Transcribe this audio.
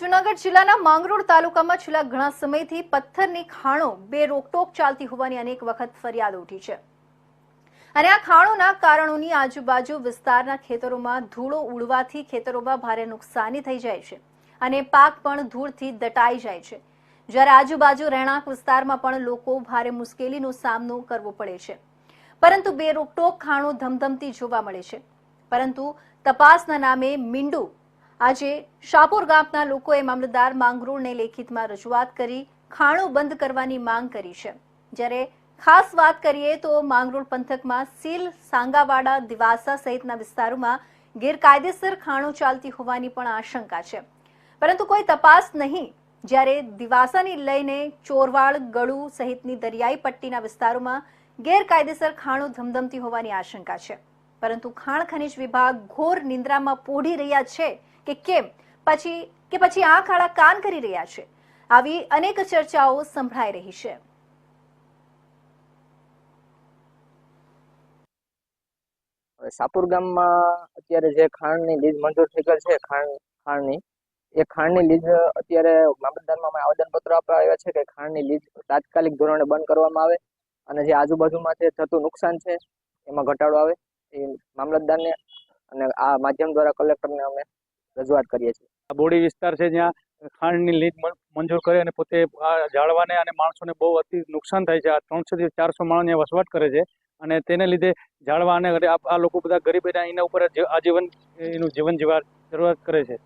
જુનાગઢ જિલ્લાના માંગરોળ તાલુકામાં છેલ્લા ઘણા સમયથી પથ્થરની ખાણો બે રોકટોક ચાલતી હોવાની અનેક વખત ફરિયાદ ઉઠી છે. અને આ ખાણોના કારણોની આજુબાજુ વિસ્તારના ખેતરોમાં ધૂળો ઉડવાથી ખેતરોમાં ભારે નુકસાની થઈ જાય છે અને પાક પણ ધૂળથી દટાઈ જાય છે. જ્યારે આજુબાજુ રહેણાંક વિસ્તારમાં પણ લોકો ભારે મુશ્કેલીનો સામનો કરવો પડે છે. પરંતુ બે રોકટોક ખાણો ધમધમતી જોવા મળે છે. પરંતુ તપાસના નામે મીંડું આજે શાપુર ગામના લોકોએ મામલતદાર માંગરોળને લેખિતમાં રજૂઆત કરી ખાણો બંધ કરવાની માંગ કરી છે. જ્યારે ખાસ વાત કરીએ તો માંગરોળ પંથકમાં સીલ, સાંગાવાડા, દિવાસા સહિતના વિસ્તારોમાં ગેરકાયદેસર ખાણો ચાલતી હોવાની પણ આશંકા છે. પરંતુ કોઈ તપાસ નહીં. જ્યારે દિવાસાની લઈને ચોરવાડ, ગળુ સહિતની દરિયાઈ પટ્ટીના વિસ્તારોમાં ગેરકાયદેસર ખાણો ધમધમતી હોવાની આશંકા છે. પરંતુ ખાણ ખનિજ વિભાગ ઘોર નિંદ્રામાં પોઢી રહ્યા છે કે કેમ? પછી, કે પછી આંખ આડા કાન કરી રહ્યા છે? આવી અનેક ચર્ચાઓ સંભળાઈ રહી છે. સાપુર ગામમાં અત્યારે જે ખાંડની લીઝ મંજૂર થઈ ગયેલ છે ખાંડ ખાંડની એ ખાંડની લીઝ અત્યારે મામલતદારમાં આવેદનપત્ર આપવા આવ્યા છે કે ખાણની લીઝ તાત્કાલિક ધોરણે બંધ કરવામાં આવે અને જે આજુબાજુમાં જે થતું નુકસાન છે, એમાં ઘટાડો આવે. એ મામલતદારને અને આ માધ્યમ દ્વારા કલેક્ટરને અમે રજૂઆત કરીએ છીએ. આ બોડી વિસ્તાર છે જ્યાં ખાંડની લીજ મંજૂર કરે અને પોતે આ જાળવાને અને માણસોને બહુ અતિ નુકસાન થાય છે. આ ત્રણસો થી ચારસો માણસ વસવાટ કરે છે અને તેને લીધે જાળવા અને આ લોકો બધા ગરીબ એના ઉપર આજીવન, એનું જીવન જીવવા જરૂરત કરે છે.